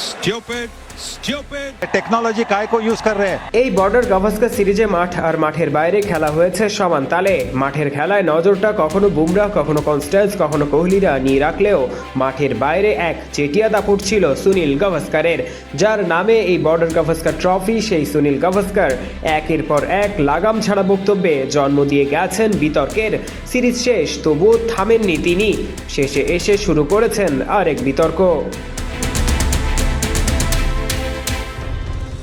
Stupid, stupid. Technology काय को use कर रहे हैं এই বর্ডার গাভাস্কার সিরিজে মাঠ আর মাঠের বাইরে খেলা হয়েছে সমান তালে মাঠের খেলায় নজরটা কখনো বুমরাহ কখনো কনস্ট্যান্স কখনো কোহলিরা নিয়ে রাখলেও মাঠের বাইরে এক চেটিয়া দাপট ছিল সুনীল গাভাস্কারের যার নামে এই বর্ডার গাভাস্কার ট্রফি সেই সুনীল গাভাস্কার একের পর এক লাগাম ছাড়া বক্তব্যে জন্ম দিয়ে গেছেন বিতর্কের সিরিজ শেষ তবুও থামেননি তিনি শেষে এসে শুরু করেছেন আরেক বিতর্ক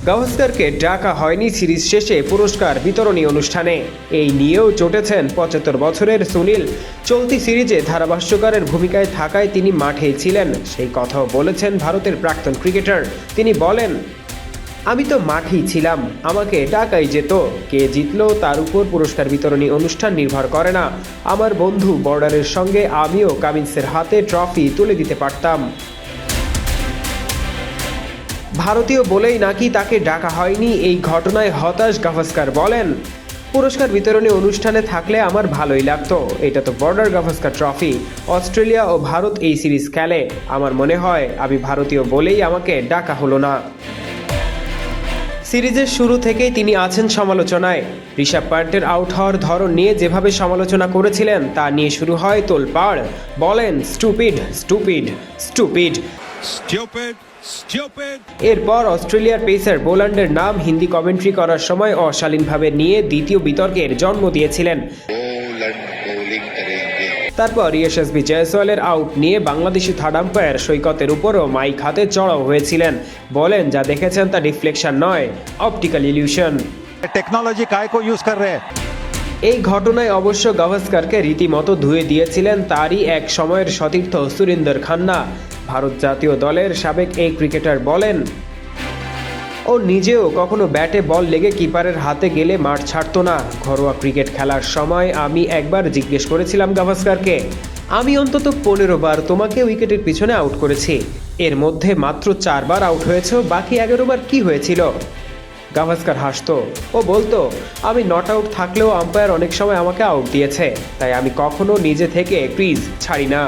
গাভাস্কারকে ডাকা হয়নি সিরিজ শেষে পুরস্কার বিতরণী অনুষ্ঠানে। এই নিয়েও চটেছেন পঁচাত্তর বছরের সুনীল। চলতি সিরিজে ধারাভাষ্যকারের ভূমিকায় থাকায় তিনি মাঠেই ছিলেন। সেই কথাও বলেছেন ভারতের প্রাক্তন ক্রিকেটার। তিনি বলেন, আমি তো মাঠেই ছিলাম। আমাকে ডাকাই যেত। কে জিতলো তার উপর পুরস্কার বিতরণী অনুষ্ঠান নির্ভর করে না। আমার বন্ধু বর্ডারের সঙ্গে আমিও কামিন্সের হাতে ট্রফি তুলে দিতে পারতাম। ভারতীয় বলেই নাকি তাকে ডাকা হয়নি, এই ঘটনায় হতাশ গাভাস্কার বলেন। পুরস্কার বিতরণী অনুষ্ঠানে থাকলে আমার ভালোই লাগতো, এটা তো বর্ডার গাভাস্কার ট্রফি। অস্ট্রেলিয়া ও ভারত এই সিরিজ খেলে, আমার মনে হয় আমি ভারতীয় বলেই আমাকে ডাকা হলো না। সিরিজের শুরু থেকেই তিনি আছেন সমালোচনায়। ঋষভ পান্টের আউট হওয়ার ধরন নিয়ে যেভাবে সমালোচনা করেছিলেন, তা নিয়ে শুরু হয় তোলপাড়। বলেন, stupid stupid stupid. Stupid, stupid. এরপর অস্ট্রেলিয়ার পেসার বোল্যান্ডের নাম হিন্দি কমেন্ট্রি করার সময় অশালীনভাবে নিয়ে দ্বিতীয় বিতর্কের জন্ম দিয়েছিলেন। তারপর ইয়েশএসবি জয়সওয়ালের আউট নিয়ে বাংলাদেশি থার্ড আম্পায়ার সৈকতের উপরও মাইক হাতে চড়াও হয়েছিলেন। বলেন যা দেখেছেন তা রিফ্লেকশন নয় অপটিক্যাল ইলিউশন। টেকনোলজি কায়কো ইউজ কর রে। এই ঘটনায় অবশ্য গাভাস্কারকে রীতিমতো ধুয়ে দিয়েছিলেন তারই এক সময়ের সতীর্থ সুরিন্দর খান্না। ভারত জাতীয় দলের সাবেক এই ক্রিকেটার বলেন, ও নিজেও কখনো ব্যাটে বল লেগে কিপারের হাতে গেলে মাঠ ছাড়তো না। ঘরোয়া ক্রিকেট খেলার সময় আমি একবার জিজ্ঞেস করেছিলাম গাভাস্কারকে, আমি অন্তত পনেরো বার তোমাকে উইকেটের পিছনে আউট করেছি। এর মধ্যে মাত্র চারবার আউট হয়েছ, বাকি এগারো বার কি হয়েছিল? গাভাস্কার হাসতো, ও বলতো, আমি নট আউট থাকলেও আম্পায়ার অনেক সময় আমাকে আউট দিয়েছে, তাই আমি কখনো নিজে থেকে ক্রিজ ছাড়ি না।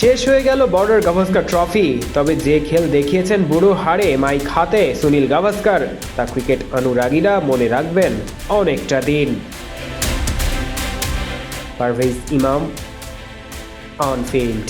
শেষ হয়ে গেল বর্ডার গাভাস্কার ট্রফি। তবে যে খেল দেখিয়েছেন বুড়ো হারে মাইক হাতে, সুনীল গাভাস্কার, তা ক্রিকেট অনুরাগীরা মনে রাখবেন অনেকটা দিন। পারভেজ ইমাম অন ফিল্ড